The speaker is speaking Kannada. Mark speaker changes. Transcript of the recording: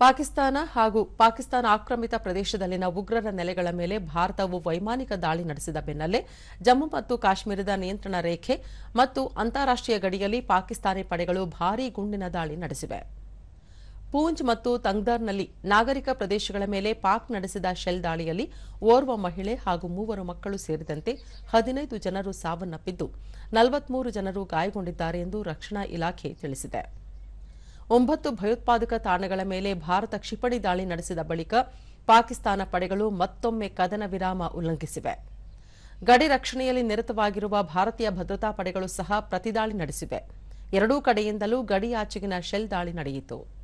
Speaker 1: ಪಾಕಿಸ್ತಾನ ಹಾಗೂ ಪಾಕಿಸ್ತಾನ ಆಕ್ರಮಿತ ಪ್ರದೇಶದಲ್ಲಿನ ಉಗ್ರರ ನೆಲೆಗಳ ಮೇಲೆ ಭಾರತವು ವೈಮಾನಿಕ ದಾಳಿ ನಡೆಸಿದ ಬೆನ್ನಲ್ಲೇ ಜಮ್ಮು ಮತ್ತು ಕಾಶ್ಮೀರದ ನಿಯಂತ್ರಣ ರೇಖೆ ಮತ್ತು ಅಂತಾರಾಷ್ಟ್ರೀಯ ಗಡಿಯಲ್ಲಿ ಪಾಕಿಸ್ತಾನಿ ಪಡೆಗಳು ಭಾರೀ ಗುಂಡಿನ ದಾಳಿ ನಡೆಸಿವೆ. ಪೂಂಚ್ ಮತ್ತು ತಂಗ್ದಾರ್ನಲ್ಲಿ ನಾಗರಿಕ ಪ್ರದೇಶಗಳ ಮೇಲೆ ಪಾಕ್ ನಡೆಸಿದ ಶೆಲ್ ದಾಳಿಯಲ್ಲಿ ಓರ್ವ ಮಹಿಳೆ ಹಾಗೂ ಮೂವರು ಮಕ್ಕಳು ಸೇರಿದಂತೆ ಹದಿನೈದು ಜನರು ಸಾವನ್ನಪ್ಪಿದ್ದು, ನಲವತ್ಮೂರು ಜನರು ಗಾಯಗೊಂಡಿದ್ದಾರೆ ಎಂದು ರಕ್ಷಣಾ ಇಲಾಖೆ ತಿಳಿಸಿದೆ. ಒಂಬತ್ತು ಭಯೋತ್ಪಾದಕ ತಾಣಗಳ ಮೇಲೆ ಭಾರತ ಕ್ಷಿಪಣಿ ದಾಳಿ ನಡೆಸಿದ ಬಳಿಕ ಪಾಕಿಸ್ತಾನ ಪಡೆಗಳು ಮತ್ತೊಮ್ಮೆ ಕದನ ವಿರಾಮ ಉಲ್ಲಂಘಿಸಿವೆ. ಗಡಿ ರಕ್ಷಣೆಯಲ್ಲಿ ನಿರತವಾಗಿರುವ ಭಾರತೀಯ ಭದ್ರತಾ ಪಡೆಗಳು ಸಹ ಪ್ರತಿದಾಳಿ ನಡೆಸಿವೆ. ಎರಡೂ ಕಡೆಯಿಂದಲೂ ಗಡಿಯಾಚೆಗಿನ ಶೆಲ್ ದಾಳಿ ನಡೆಯಿತು.